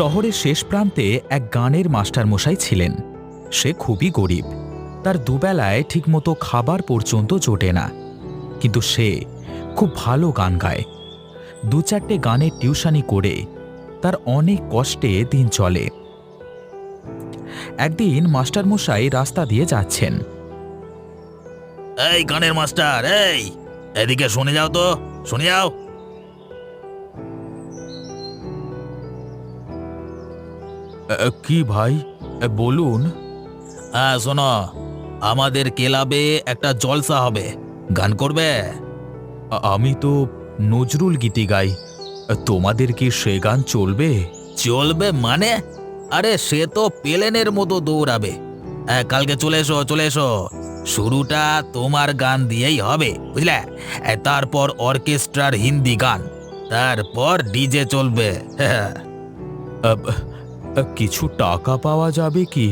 শহরের শেষ প্রান্তে এক গানের মাস্টারমশাই ছিলেন। সে খুবই গরিব। তার দুবেলায় ঠিকমতো খাবার পর্যন্ত জোটে না। কিন্তু সে খুব ভালো গান গায়। দু চারটে গানের টিউশানি করে তার অনেক কষ্টে দিন চলে। একদিন মাস্টারমশাই রাস্তা দিয়ে যাচ্ছেন। এই গানের মাস্টার, এই! এদিকে শুনে যাও তো, শুনে যাও। কি ভাই? বলুন। হ্যাঁ শোনো। আমাদের ক্লাবে একটা জলসা হবে। গান করবে? আমি তো নজরুল গীতি গাই। তোমাদের কি সে গান চলবে? চলবে মানে? আরে সে তো পেলেনের মতো দৌড়াবে। হ্যাঁ, কালকে চলে এসো চলে এসো। শুরুটা তোমার গান দিয়েই হবে বুঝলে? তারপর অর্কেস্ট্রার হিন্দি গান। তারপর ডিজে চলবে। হ্যাঁ কিছু টাকা পাওয়া যাবে কি?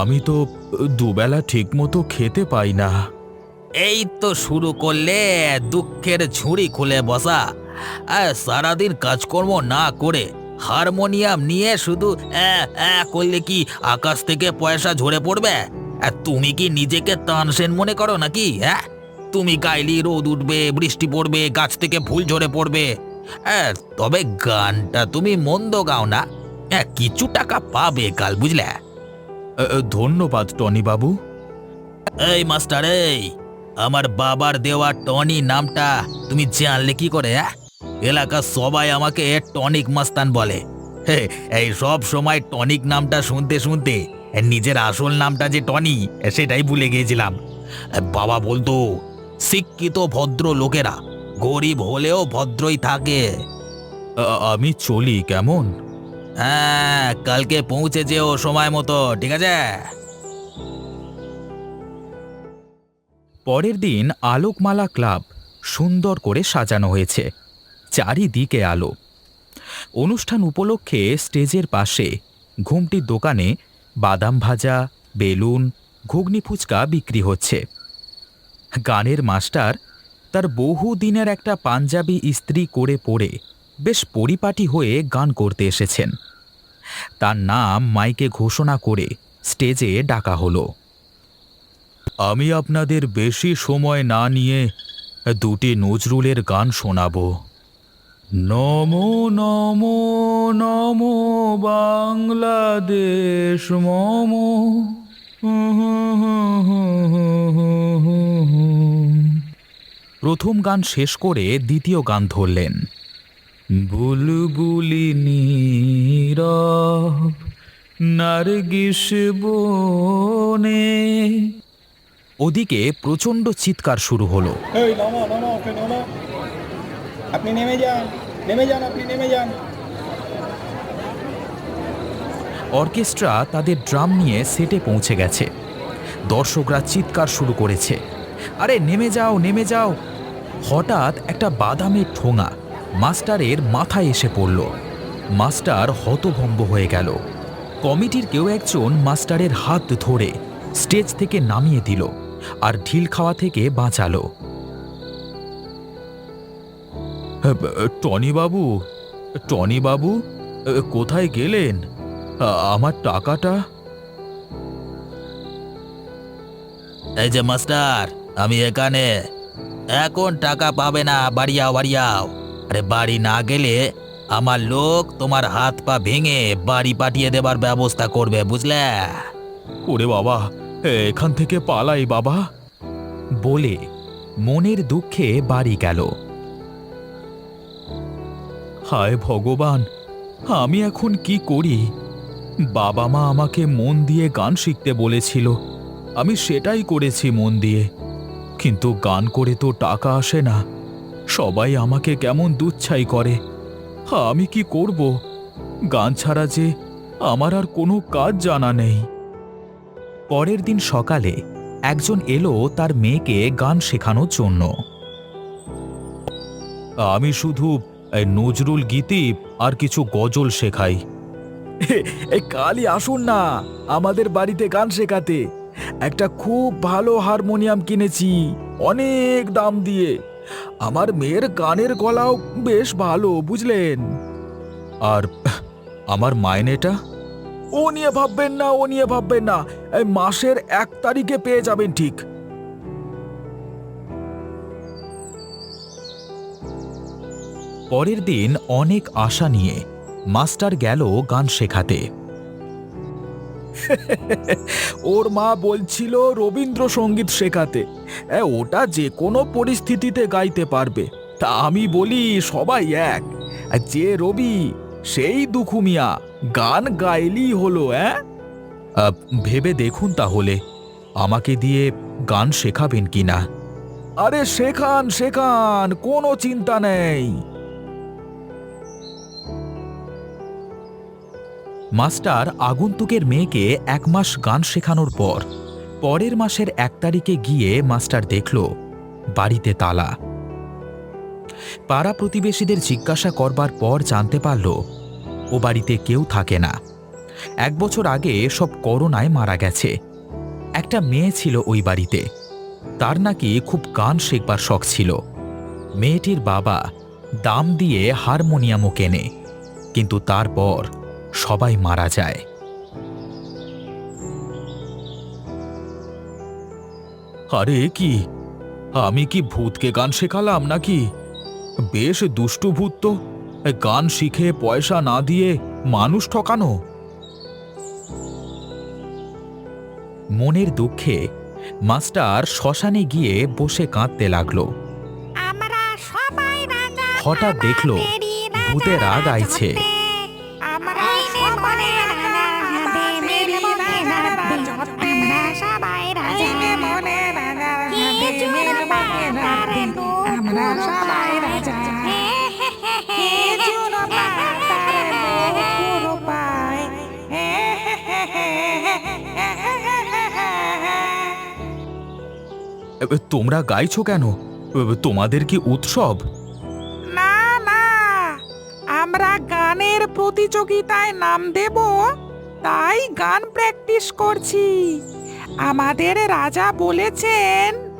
আমি তো দুবেলা ঠিকমতো খেতে পাই না। এই তো শুরু করলে দুঃখের ঝুড়ি খুলে বসা। সারাদিন কাজকর্ম না করে হারমোনিয়াম নিয়ে শুধু করলে কি আকাশ থেকে পয়সা ঝরে পড়বে? আর তুমি কি নিজেকে তানসেন মনে করো নাকি হ্যাঁ? তুমি গাইলি রোদ উঠবে, বৃষ্টি পড়বে, গাছ থেকে ফুল ঝরে পড়বে। তবে গানটা তুমি মন্দ গাও না। হ্যাঁ, কিছু টাকা পাবে কাল বুঝলে? ধন্যবাদ টনি বাবু এই মাস্টার এই আমার বাবার দেওয়া টনি নামটা তুমি জানলে কি করে হ্যাঁ? এলাকার সবাই আমাকে টনিক মাস্তান বলে। এই সব সময় টনিক নামটা শুনতে শুনতে নিজের আসল নামটা যে টনি সেটাই ভুলে গিয়েছিলাম। বাবা বলতো শিক্ষিত ভদ্র লোকেরা গরিব হলেও ভদ্রই থাকে। আমি চলি কেমন? হ্যাঁ কালকে পৌঁছে যেও সময় মতো, ঠিক আছে? পরের দিন আলোকমালা ক্লাব সুন্দর করে সাজানো হয়েছে, চারিদিকে আলো। অনুষ্ঠান উপলক্ষে স্টেজের পাশে ঘুমটির দোকানে বাদাম ভাজা, বেলুন, ঘুগনি ফুচকা বিক্রি হচ্ছে। গানের মাস্টার তার বহু দিনের একটা পাঞ্জাবি ইস্ত্রি করে পরে বেশ পরিপাটি হয়ে গান করতে এসেছেন। তার নাম মাইকে ঘোষণা করে স্টেজে ডাকা হলো। আমি আপনাদের বেশি সময় না নিয়ে দুটি নজরুলের গান শোনাবো। নমো নমো নমো, বাংলাদেশ, মম। প্রথম গান শেষ করে দ্বিতীয় গান ধরলেন। বুলবুলি নীরব নার্গিস বনে। ওদিকে প্রচণ্ড চিৎকার শুরু হলো। এই নামো নামো ওকে নামো। আপনি নেমে যান নেমে যান আপনি নেমে যান। অর্কেস্ট্রা তাদের ড্রাম নিয়ে সেটে পৌঁছে গেছে। দর্শকরা চিৎকার শুরু করেছে। আরে নেমে যাও নেমে যাও। হঠাৎ একটা বাদামের ঠোঙা মাস্টারের মাথায় এসে পড়ল। মাস্টার হতভম্ব হয়ে গেল। কমিটির কেউ একজন মাস্টারের হাত ধরে স্টেজ থেকে নামিয়ে দিল আর ঢিল খাওয়া থেকে বাঁচালো। টনি বাবু টনি বাবু কোথায় গেলেন? আমার টাকাটা? এই যে মাস্টার, আমি এখানে। এখন টাকা পাবে না, বাড়িয়াও বাড়িয়াও। আরে বাড়ি না গেলে আমার লোক তোমার হাত পা ভেঙে বাড়ি পাঠিয়ে দেবার ব্যবস্থা করবে বুঝলে? ওরে বাবা এখান থেকে পালাই বাবা। বলে মনের দুঃখে বাড়ি গেল। হায় ভগবান আমি এখন কি করি? বাবা মা আমাকে মন দিয়ে গান শিখতে বলেছিল। আমি সেটাই করেছি মন দিয়ে। কিন্তু গান করে তো টাকা আসে না। সবাই আমাকে কেমন দুচ্ছাই করে। আমি কি করব? গান ছাড়া যে আমার আর কোনো কাজ জানা নেই। পরের দিন সকালে একজন এলো তার মেয়েকে গান শেখানোর জন্য। আমি শুধু এই নজরুল গীতি আর কিছু গজল শেখাই। কালই আসুন না, আমাদের বাড়িতে গান শেখাতে। একটা খুব ভালো হারমোনিয়াম কিনেছি, অনেক দাম দিয়ে। আমার মেয়ের গানের গলাও বেশ ভালো, বুঝলেন? আর আমার মাইনেটা? ও নিয়ে ভাববেন না, ও নিয়ে ভাববেন না। এই মাসের এক তারিখে পেয়ে যাবেন ঠিক। পরের দিন অনেক আশা নিয়ে মাস্টার গেল গান শেখাতে। ওর মা বলছিল রবীন্দ্রসঙ্গীত শেখাতে। ওটা যে কোনো পরিস্থিতিতে গাইতে পারবে। তা আমি বলি সবাই এক। যে রবি, সেই দুখু মিয়া। গান গাইলি হলো, অ্যাঁ? ভেবে দেখুন তাহলে, আমাকে দিয়ে গান শেখাবেন কিনা? আরে শেখান শেখান, কোনো চিন্তা নেই। মাস্টার আগন্তুকের মেয়েকে এক মাস গান শেখানোর পর, পরের মাসের এক তারিখে গিয়ে মাস্টার দেখল বাড়িতে তালা। পাড়া প্রতিবেশীদের জিজ্ঞাসা করবার পর জানতে পারল, ও বাড়িতে কেউ থাকে না। এক বছর আগে সব করোনায় মারা গেছে। একটা মেয়ে ছিল ওই বাড়িতে। তার নাকি খুব গান শেখবার শখ ছিল। মেয়েটির বাবা দাম দিয়ে হারমোনিয়ামও কেনে। কিন্তু তারপর সবাই মারা যায়। আরে কি? আমি কি ভূতকে গান শেখালাম নাকি? বেশ দুষ্টু ভূত তো। গান শিখে পয়সা না দিয়ে মানুষ ঠকানো। মনের দুঃখে মাস্টার শ্মশানে গিয়ে বসে কাঁদতে লাগল। হঠাৎ দেখল ভূতেরা গাইছে তোমরা গাইছো কেন? তোমাদের কি উৎসব? না না। আমরা গানের প্রতিযোগিতায় নাম দেব, তাই গান প্র্যাকটিস করছি। আমাদের রাজা বলেছেন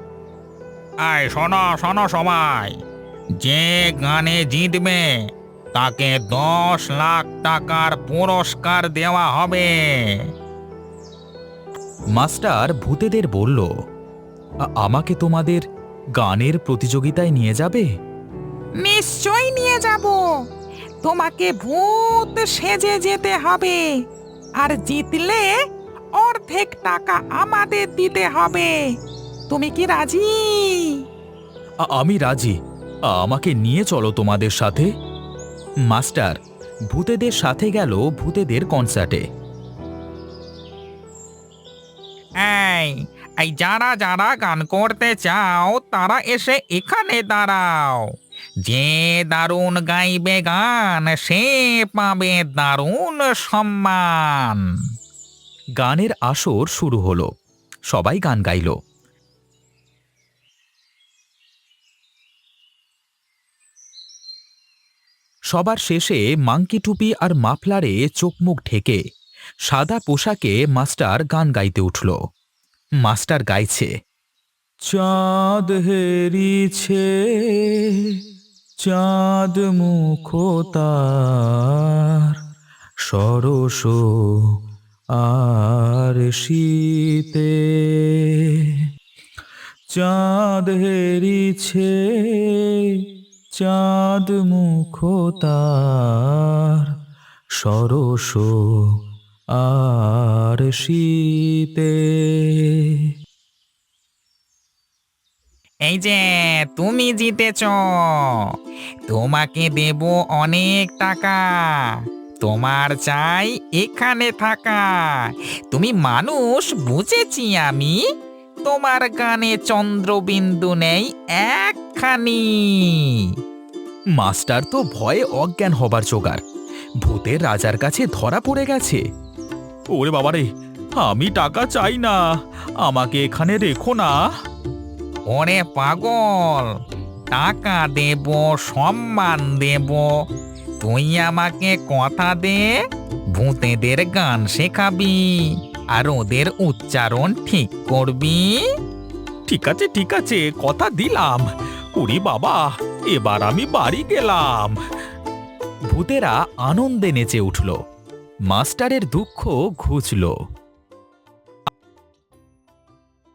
আয় শোনো শোনো সবাই। যে গানে জিতবে তাকে দশ লাখ টাকার পুরস্কার দেওয়া হবে। মাস্টার ভূতেদের বলল "আ- আমাকে তোমাদের গানের প্রতিযোগিতায় নিয়ে যাবে? নিশ্চয়ই নিয়ে যাব। তোমাকে ভূত সেজে যেতে হবে আর জিতলে অর্ধেক টাকা আমাদের দিতে হবে। তুমি কি রাজি? আ- আমি রাজি। আমাকে নিয়ে চলো তোমাদের সাথে। মাস্টার ভূতেদের সাথে গেল ভূতেদের কনসার্টে এই এই যারা যারা গান করতে চাও তারা এসে এখানে দাঁড়াও। যে দারুণ গাইবে গান সে পাবে দারুণ সম্মান। গানের আসর শুরু হলো। সবাই গান গাইল। সবার শেষে মাংকি টুপি আর মাফলারে চোখ মুখ ঢেকে সাদা পোশাকে মাস্টার গান গাইতে উঠল। মাস্টার গাইছে, চাঁদ হেরিছে, চাঁদ মুখতার সরস আর শীতে। চাঁদ হেরিছে চাঁদ মুখতার, সরস আর শীতে। এই যে, তুমি জিতেছ। তোমাকে দেব অনেক টাকা। তোমার চাই এখানে থাকা। তুমি মানুষ, বুঝেছি আমি। তোমার গানে চন্দ্রবিন্দু নেই একখানি। মাস্টার তো ভয়ে অজ্ঞান হবার জোগাড়। ভূতের রাজার কাছে ধরা পড়ে গেছে। ওরে বাবারে, আমি টাকা চাই না। আমাকে এখানে রেখো না। ওরে পাগল, টাকা দেব, সম্মান দেব। তুই আমাকে কথা দে, ভূতেদের গান শেখাবি। আর ওদের উচ্চারণ ঠিক করবি? ঠিক আছে ঠিক আছে, কথা দিলাম। কুড়ি বাবা, এবার আমি বাড়ি গেলাম। ভূতেরা আনন্দে নেচে উঠল। মাস্টারের দুঃখ ঘুচল।